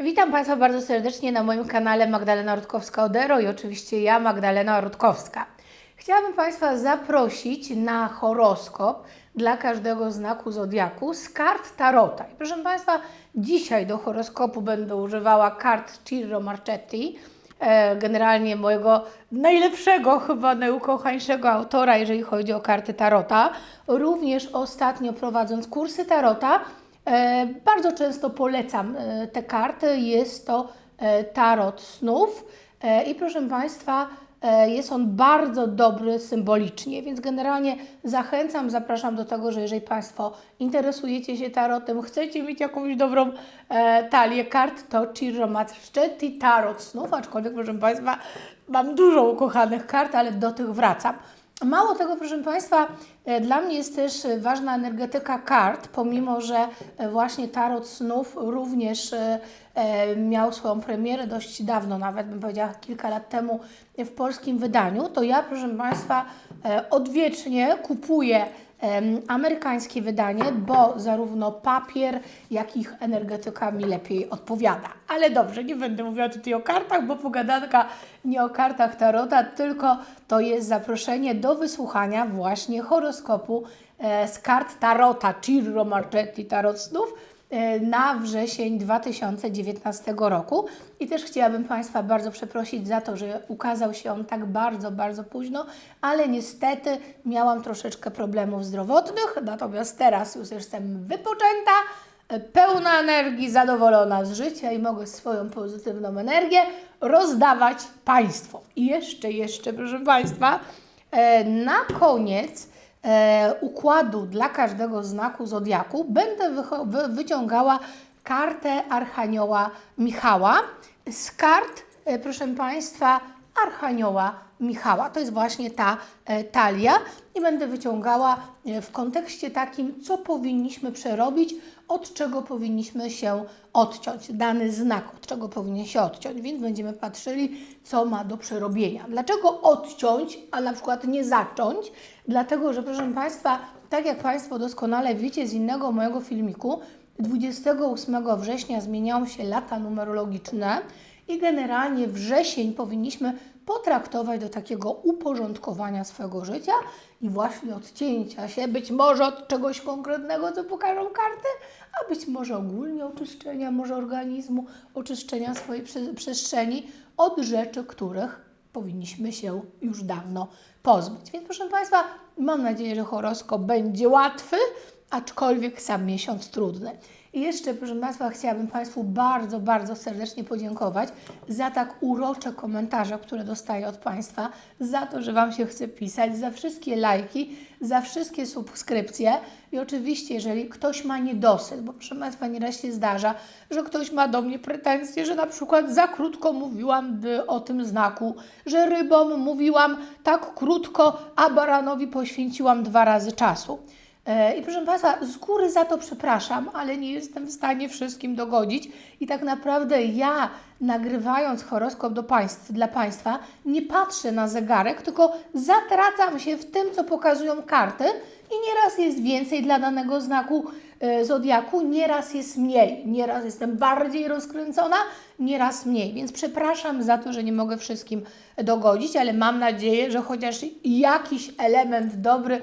Witam Państwa bardzo serdecznie na moim kanale Magdalena Rutkowska-Odero i oczywiście ja, Magdalena Rutkowska. Chciałabym Państwa zaprosić na horoskop dla każdego znaku zodiaku z kart Tarota. I proszę Państwa, dzisiaj do horoskopu będę używała kart Ciro Marchetti, e, generalnie mojego najlepszego, chyba najukochańszego autora, jeżeli chodzi o karty Tarota. Również ostatnio prowadząc kursy Tarota, Bardzo często polecam e, te karty. Jest to e, tarot snów E, i proszę Państwa, e, jest on bardzo dobry symbolicznie, więc generalnie zachęcam, zapraszam do tego, że jeżeli Państwo interesujecie się tarotem, chcecie mieć jakąś dobrą e, talię kart, to Ciro Marchetti Tarot Snów, aczkolwiek proszę Państwa, mam dużo ukochanych kart, ale do tych wracam. Mało tego, proszę Państwa, e, dla mnie jest też ważna energetyka kart, pomimo że e, właśnie Tarot Snów również e, miał swoją premierę dość dawno, nawet bym powiedziała kilka lat temu w polskim wydaniu, to ja, proszę Państwa, odwiecznie kupuję amerykańskie wydanie, bo zarówno papier, jak i ich energetyka mi lepiej odpowiada. Ale dobrze, nie będę mówiła tutaj o kartach, bo pogadanka nie o kartach tarota, tylko to jest zaproszenie do wysłuchania właśnie horoskopu e, z kart tarota Ciro Marchetti Tarot Snów na wrzesień 2019 roku. I też chciałabym Państwa bardzo przeprosić za to, że ukazał się on tak bardzo, bardzo późno, ale niestety miałam troszeczkę problemów zdrowotnych, natomiast teraz już jestem wypoczęta, e, pełna energii, zadowolona z życia i mogę swoją pozytywną energię rozdawać Państwu. I jeszcze, jeszcze, proszę Państwa, e, na koniec e, układu dla każdego znaku zodiaku będę wyciągała kartę Archanioła Michała. Z kart, e, proszę Państwa, Archanioła Michała. To jest właśnie ta e, talia i będę wyciągała e, w kontekście takim, co powinniśmy przerobić, od czego powinniśmy się odciąć, dany znak, od czego powinien się odciąć, więc będziemy patrzyli, co ma do przerobienia. Dlaczego odciąć, a na przykład nie zacząć? Dlatego, że proszę Państwa, tak jak Państwo doskonale wiecie z innego mojego filmiku, 28 września zmieniają się lata numerologiczne i generalnie wrzesień powinniśmy potraktować do takiego uporządkowania swojego życia i właśnie odcięcia się, być może od czegoś konkretnego, co pokażą karty, a być może ogólnie oczyszczenia, może organizmu, oczyszczenia swojej prze- przestrzeni od rzeczy, których powinniśmy się już dawno pozbyć. Więc proszę Państwa, mam nadzieję, że horoskop będzie łatwy, aczkolwiek sam miesiąc trudny. I jeszcze, proszę Państwa, chciałabym Państwu bardzo, bardzo serdecznie podziękować za tak urocze komentarze, które dostaję od Państwa, za to, że Wam się chce pisać, za wszystkie lajki, za wszystkie subskrypcje. I oczywiście, jeżeli ktoś ma niedosyt, bo proszę Państwa, nieraz się zdarza, że ktoś ma do mnie pretensje, że na przykład za krótko mówiłam o tym znaku, że rybom mówiłam tak krótko, a baranowi poświęciłam dwa razy czasu. E, I proszę Państwa, z góry za to przepraszam, ale nie jestem w stanie wszystkim dogodzić. I tak naprawdę ja, nagrywając horoskop do państw, dla Państwa, nie patrzę na zegarek, tylko zatracam się w tym, co pokazują karty. I nieraz jest więcej dla danego znaku e, zodiaku, nieraz jest mniej. Nieraz jestem bardziej rozkręcona, nieraz mniej. Więc przepraszam za to, że nie mogę wszystkim dogodzić, ale mam nadzieję, że chociaż jakiś element dobry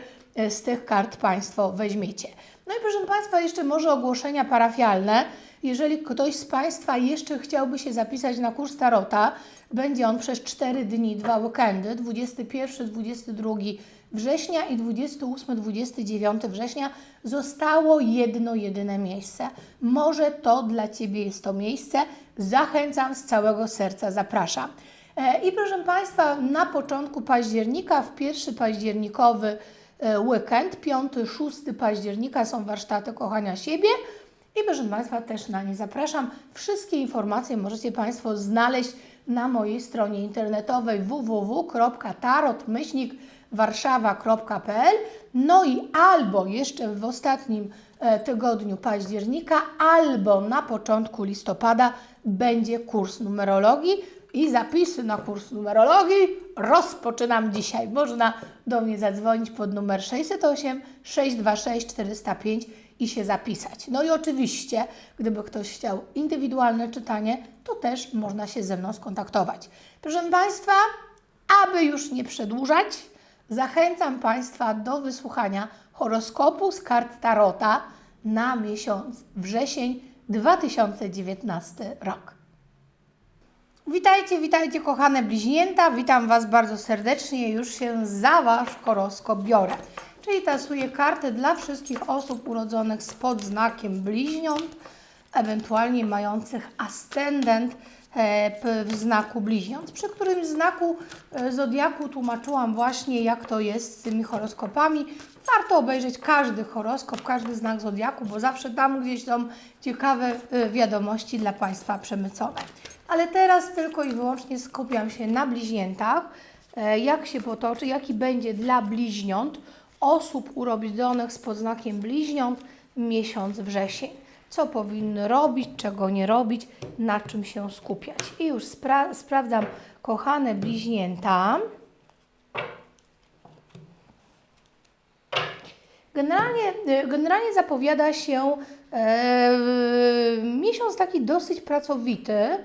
z tych kart Państwo weźmiecie. No i proszę Państwa, jeszcze może ogłoszenia parafialne. Jeżeli ktoś z Państwa jeszcze chciałby się zapisać na kurs Tarota, będzie on przez 4 dni, dwa weekendy, 21-22 września i 28-29 września zostało jedno jedyne miejsce. Może to dla Ciebie jest to miejsce. Zachęcam z całego serca, zapraszam. E, I proszę Państwa, na początku października, w pierwszy październikowy weekend, 5-6 października są warsztaty kochania siebie. I proszę Państwa, też na nie zapraszam. Wszystkie informacje możecie Państwo znaleźć na mojej stronie internetowej www.tarot-warszawa.pl No i albo jeszcze w ostatnim e, tygodniu października, albo na początku listopada będzie kurs numerologii i zapisy na kurs numerologii rozpoczynam dzisiaj. Można do mnie zadzwonić pod numer 608 626 405 i się zapisać. No i oczywiście, gdyby ktoś chciał indywidualne czytanie, to też można się ze mną skontaktować. Proszę Państwa, aby już nie przedłużać, zachęcam Państwa do wysłuchania horoskopu z kart Tarota na miesiąc wrzesień 2019 rok. Witajcie, witajcie kochane bliźnięta. Witam Was bardzo serdecznie. Już się za Wasz horoskop biorę. Czyli tasuję karty dla wszystkich osób urodzonych spod znakiem bliźniąt, ewentualnie mających ascendent e, w znaku bliźniąt. Przy którym znaku e, zodiaku tłumaczyłam właśnie, jak to jest z tymi horoskopami. Warto obejrzeć każdy horoskop, każdy znak zodiaku, bo zawsze tam gdzieś są ciekawe e, wiadomości dla Państwa przemycone. Ale teraz tylko i wyłącznie skupiam się na bliźniętach, e, jak się potoczy, jaki będzie dla bliźniąt osób urodzonych z podznakiem bliźniąt miesiąc wrzesień. Co powinny robić, czego nie robić, na czym się skupiać. I już spra- sprawdzam, kochane bliźnięta. Generalnie, e, generalnie zapowiada się e, miesiąc taki dosyć pracowity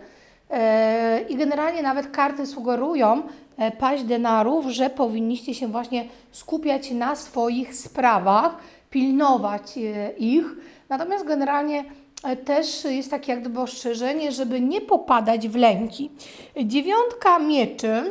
i generalnie nawet karty sugerują e, paść denarów, że powinniście się właśnie skupiać na swoich sprawach, pilnować e, ich. Natomiast generalnie e, też jest takie jak gdyby ostrzeżenie, żeby nie popadać w lęki. Dziewiątka mieczy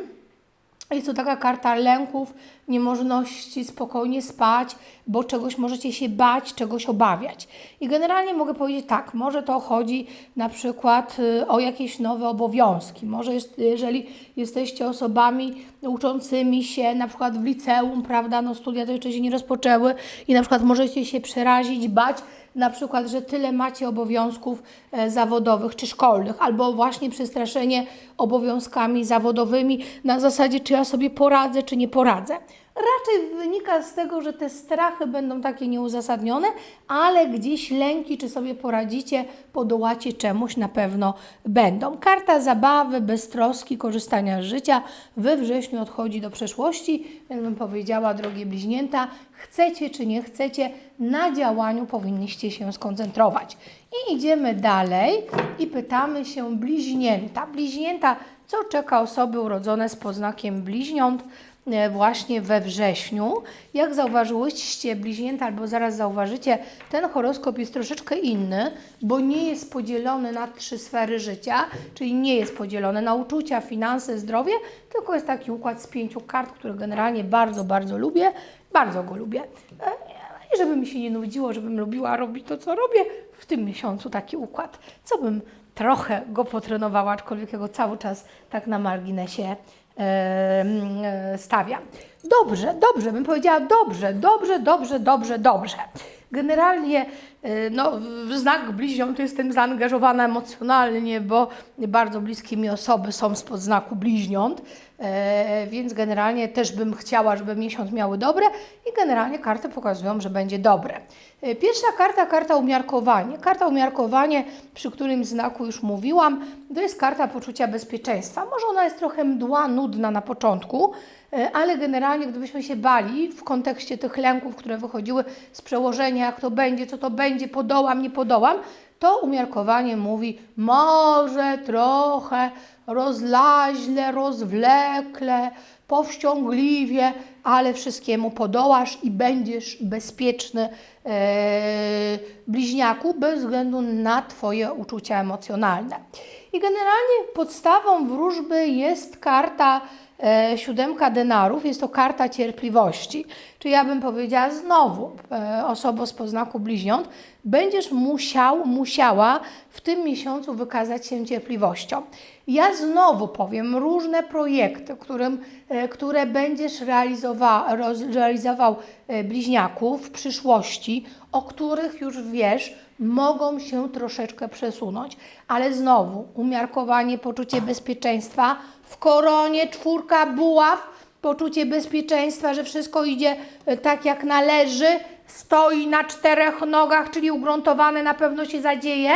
jest to taka karta lęków, niemożności spokojnie spać, bo czegoś możecie się bać, czegoś obawiać. I generalnie mogę powiedzieć tak, może to chodzi na przykład y, o jakieś nowe obowiązki. Może jeżeli jesteście osobami uczącymi się na przykład w liceum, prawda, no studia to jeszcze się nie rozpoczęły i na przykład możecie się przerazić, bać, na przykład, że tyle macie obowiązków e, zawodowych czy szkolnych, albo właśnie przestraszenie obowiązkami zawodowymi na zasadzie, czy ja sobie poradzę, czy nie poradzę. Raczej wynika z tego, że te strachy będą takie nieuzasadnione, ale gdzieś lęki, czy sobie poradzicie, podołacie czemuś, na pewno będą. Karta zabawy, beztroski, korzystania z życia we wrześniu odchodzi do przeszłości. Jak bym powiedziała, drogie bliźnięta, chcecie czy nie chcecie, na działaniu powinniście się skoncentrować. I idziemy dalej i pytamy się bliźnięta. Bliźnięta, co czeka osoby urodzone z poznakiem bliźniąt? E, właśnie we wrześniu. Jak zauważyłyście bliźnięta, albo zaraz zauważycie, ten horoskop jest troszeczkę inny, bo nie jest podzielony na trzy sfery życia, czyli nie jest podzielony na uczucia, finanse, zdrowie, tylko jest taki układ z pięciu kart, który generalnie bardzo, bardzo lubię. Bardzo go lubię. E, I żeby mi się nie nudziło, żebym lubiła robić to, co robię, w tym miesiącu taki układ. Co bym trochę go potrenowała, aczkolwiek go cały czas tak na marginesie e, stawiam. Dobrze, dobrze, bym powiedziała dobrze, dobrze, dobrze, dobrze, dobrze. Generalnie e, no, znak bliźniąt jestem zaangażowana emocjonalnie, bo bardzo bliskie mi osoby są spod znaku bliźniąt, e, więc generalnie też bym chciała, żeby miesiąc miały dobre i generalnie karty pokazują, że będzie dobre. E, Pierwsza karta, karta umiarkowanie. Karta umiarkowanie, przy którym znaku już mówiłam, to jest karta poczucia bezpieczeństwa. Może ona jest trochę mdła, nudna na początku, e, ale generalnie gdybyśmy się bali w kontekście tych lęków, które wychodziły z przełożenia, jak to będzie, co to będzie, podołam, nie podołam, to umiarkowanie mówi może trochę rozlaźle, rozwlekle, powściągliwie, ale wszystkiemu podołasz i będziesz bezpieczny e, bliźniaku bez względu na Twoje uczucia emocjonalne. I generalnie podstawą wróżby jest karta siódemka denarów, jest to karta cierpliwości. Czyli ja bym powiedziała znowu, e, osobo z poznaku bliźniąt, będziesz musiał, musiała w tym miesiącu wykazać się cierpliwością. Ja znowu powiem różne projekty, którym, e, które będziesz realizował e, bliźniaku w przyszłości, o których już wiesz, mogą się troszeczkę przesunąć. Ale znowu, umiarkowanie, poczucie bezpieczeństwa, w koronie czwórka buław, poczucie bezpieczeństwa, że wszystko idzie e, tak jak należy, stoi na czterech nogach, czyli ugruntowane na pewno się zadzieje,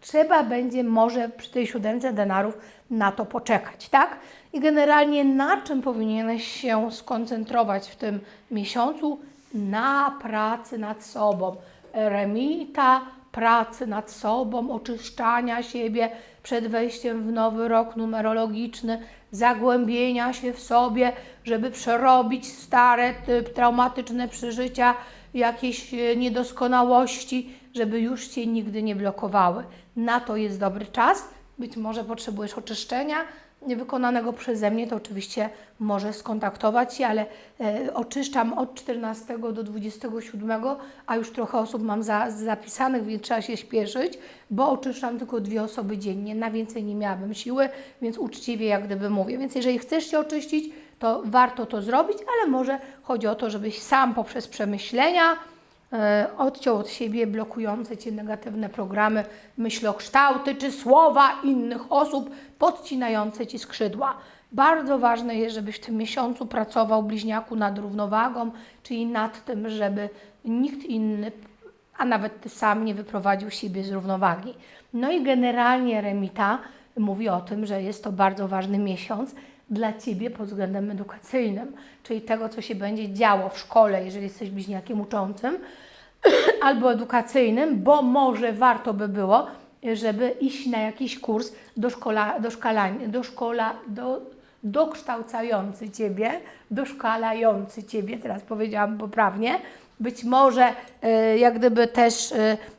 trzeba będzie może przy tej siódemce denarów na to poczekać, tak? I generalnie na czym powinieneś się skoncentrować w tym miesiącu? Na pracy nad sobą. eremita, pracy nad sobą, oczyszczania siebie przed wejściem w nowy rok numerologiczny, zagłębienia się w sobie, żeby przerobić stare, ty- traumatyczne przeżycia, jakieś e, niedoskonałości, żeby już Cię nigdy nie blokowały. Na to jest dobry czas. Być może potrzebujesz oczyszczenia wykonanego przeze mnie, to oczywiście może skontaktować się, ale e, oczyszczam od 14 do 27, a już trochę osób mam za, zapisanych, więc trzeba się śpieszyć, bo oczyszczam tylko dwie osoby dziennie. Na więcej nie miałabym siły, więc uczciwie jak gdyby mówię. Więc jeżeli chcesz się oczyścić, to warto to zrobić, ale może chodzi o to, żebyś sam poprzez przemyślenia odciął od siebie blokujące Cię negatywne programy, myślokształty czy słowa innych osób podcinające Ci skrzydła. Bardzo ważne jest, żebyś w tym miesiącu pracował bliźniaku nad równowagą, czyli nad tym, żeby nikt inny, a nawet Ty sam nie wyprowadził siebie z równowagi. No i generalnie Remita mówi o tym, że jest to bardzo ważny miesiąc dla Ciebie pod względem edukacyjnym, czyli tego, co się będzie działo w szkole, jeżeli jesteś bliźniakiem uczącym, albo edukacyjnym, bo może warto by było, żeby iść na jakiś kurs doszkola, doszkalania, doszkola, do, dokształcający Ciebie, doszkalający Ciebie, teraz powiedziałam poprawnie, być może e, jak gdyby też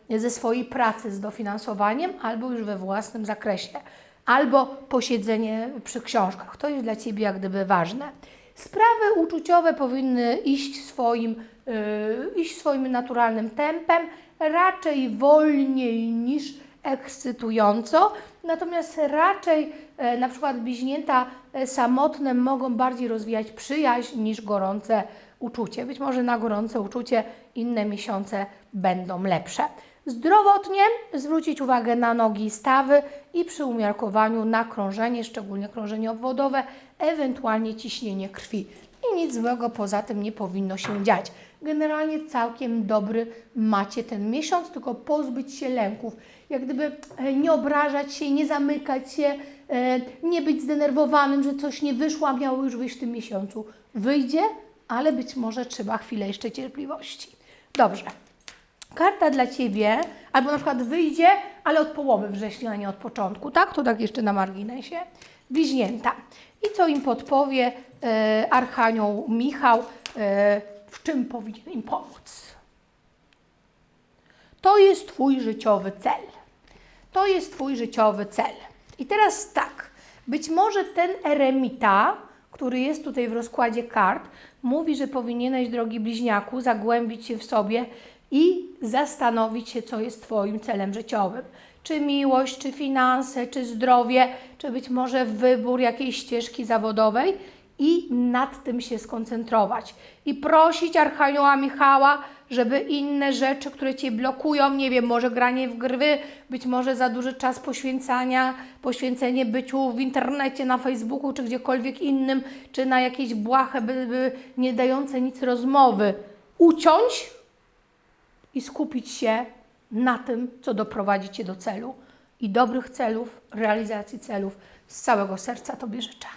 e, ze swojej pracy z dofinansowaniem, albo już we własnym zakresie, albo posiedzenie przy książkach. To jest dla Ciebie jak gdyby ważne. Sprawy uczuciowe powinny iść swoim, yy, iść swoim naturalnym tempem, raczej wolniej niż ekscytująco, natomiast raczej e, na przykład bliźnięta e, samotne mogą bardziej rozwijać przyjaźń niż gorące uczucie. Być może na gorące uczucie inne miesiące będą lepsze. Zdrowotnie zwrócić uwagę na nogi i stawy i przy umiarkowaniu na krążenie, szczególnie krążenie obwodowe, ewentualnie ciśnienie krwi. I nic złego poza tym nie powinno się dziać. Generalnie całkiem dobry macie ten miesiąc, tylko pozbyć się lęków. Jak gdyby e, nie obrażać się, nie zamykać się, e, nie być zdenerwowanym, że coś nie wyszło, a miało już wyjść w tym miesiącu. Wyjdzie, ale być może trzeba chwilę jeszcze cierpliwości. Dobrze. Karta dla Ciebie, albo na przykład wyjdzie, ale od połowy września, a nie od początku, tak? To tak jeszcze na marginesie. Bliźnięta. I co im podpowie e, Archanioł Michał, e, w czym powinien im pomóc? To jest Twój życiowy cel. To jest Twój życiowy cel. I teraz tak, być może ten eremita, który jest tutaj w rozkładzie kart, mówi, że powinieneś, drogi bliźniaku, zagłębić się w sobie i zastanowić się, co jest Twoim celem życiowym. Czy miłość, czy finanse, czy zdrowie, czy być może wybór jakiejś ścieżki zawodowej i nad tym się skoncentrować. I prosić Archanioła Michała, żeby inne rzeczy, które Cię blokują, nie wiem, może granie w gry, być może za duży czas poświęcania, poświęcenie byciu w internecie, na Facebooku, czy gdziekolwiek innym, czy na jakieś błahe, by, by nie dające nic rozmowy, uciąć i skupić się na tym, co doprowadzi Cię do celu i dobrych celów, realizacji celów. Z całego serca Tobie życzę.